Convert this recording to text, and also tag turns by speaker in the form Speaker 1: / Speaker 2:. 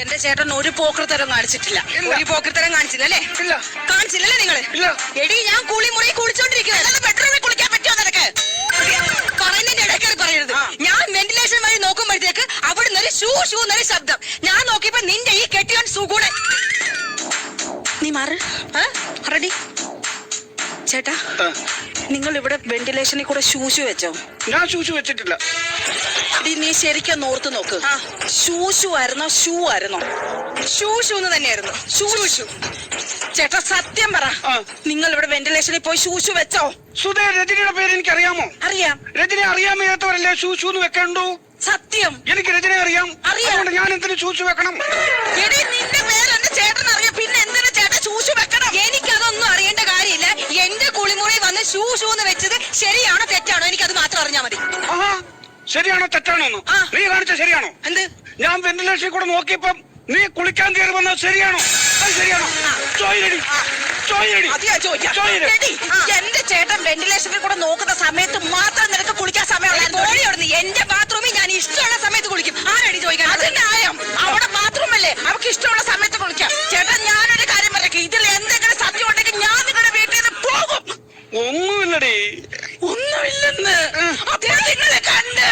Speaker 1: എന്റെ ചേട്ടൻ ഒരു പോക്കൃത്തരം കാണിച്ചിട്ടില്ല. ഒരു പോക്കൃത്തരം കാണിച്ചില്ല അല്ലേ? കാണിച്ചില്ലല്ലേ
Speaker 2: നിങ്ങൾ?
Speaker 1: എടി ഞാൻ കുളി മുറി കുളിച്ചോണ്ടിരിക്കുക ബെഡ്റൂമിൽ കുളിക്കാൻ പറ്റുമോ നിനക്ക്? പറയുന്നതിന്റെ ഇടയ്ക്കാണ് പറയരുത്. ഞാൻ വെന്റിലേഷൻ വഴി നോക്കുമ്പോഴത്തേക്ക് അവിടുന്ന് ഒരു ഷൂ ഷൂ എന്നൊരു ശബ്ദം. ഞാൻ നോക്കിയപ്പോ നിന്റെ ഈ കെട്ടിയോൻ സുഗുണൻ. നീ മാറ്. റെഡി. ചേട്ടാ നിങ്ങൾ ഇവിടെ വെന്റിലേഷനിൽ കൂടെ ഷൂ വെച്ചോ?
Speaker 2: ഞാൻ ശൂശു വെച്ചിട്ടില്ല.
Speaker 1: നീ ശരിക്കും ഓർത്ത് നോക്ക്. ശൂശു ആയിരുന്നോ ഷൂ ആയിരുന്നോ? ശൂശു എന്ന് തന്നെയായിരുന്നു. ഷൂ ചേട്ടാ സത്യം പറ. നിങ്ങൾ ഇവിടെ വെന്റിലേഷനിൽ പോയി ഷൂ വെച്ചോ?
Speaker 2: സുധേ രജനിയുടെ പേര് എനിക്ക് അറിയാമോ
Speaker 1: അറിയാം.
Speaker 2: രജനി അറിയാൻ വയ്യാത്തവരല്ലേ ശൂശു എന്ന് വെക്കണ്ടു?
Speaker 1: സത്യം.
Speaker 2: എനിക്ക് രജനെ അറിയാം.
Speaker 1: അറിയാം.
Speaker 2: ഞാൻ എന്തിനു ശൂശു വെക്കണം?
Speaker 1: എടി നിന്റെ പേര് എന്റെ ചേട്ടൻ അറിയാം പിന്നെ എന്തിനാ ചേട്ടൻ ഷൂ ഷൂ വെക്കണം എനിക്കതൊന്നും അറിയേണ്ട കാര്യമില്ല എന്റെ കുളിമുറി വന്ന് ഷൂ ഷൂ എന്ന് വെച്ചത് ശരിയാണോ തെറ്റാണോ? എനിക്ക് അത് മാത്രം അറിഞ്ഞാ മതി.
Speaker 2: ശരിയാണോ തെറ്റാണോ നീ കാണിച്ച ശരിയാണോ?
Speaker 1: എന്ത്?
Speaker 2: ഞാൻ വെന്റിലേഷനിൽ കൂടെ നോക്കിയപ്പം നീ കുളിക്കാൻ കയറി വന്നത് ശരിയാണോ? അത് ചോയിലടി.
Speaker 1: എന്റെ ചേട്ടൻ വെന്റിലേഷനിൽ കൂടെ നോക്കുന്ന സമയത്ത് മാത്രം നിനക്ക് കുളിക്കാൻ സമയമുള്ള എന്റെ ഒന്നുമില്ലെന്ന്. അപ്പോൾ നിങ്ങളെ കണ്ട്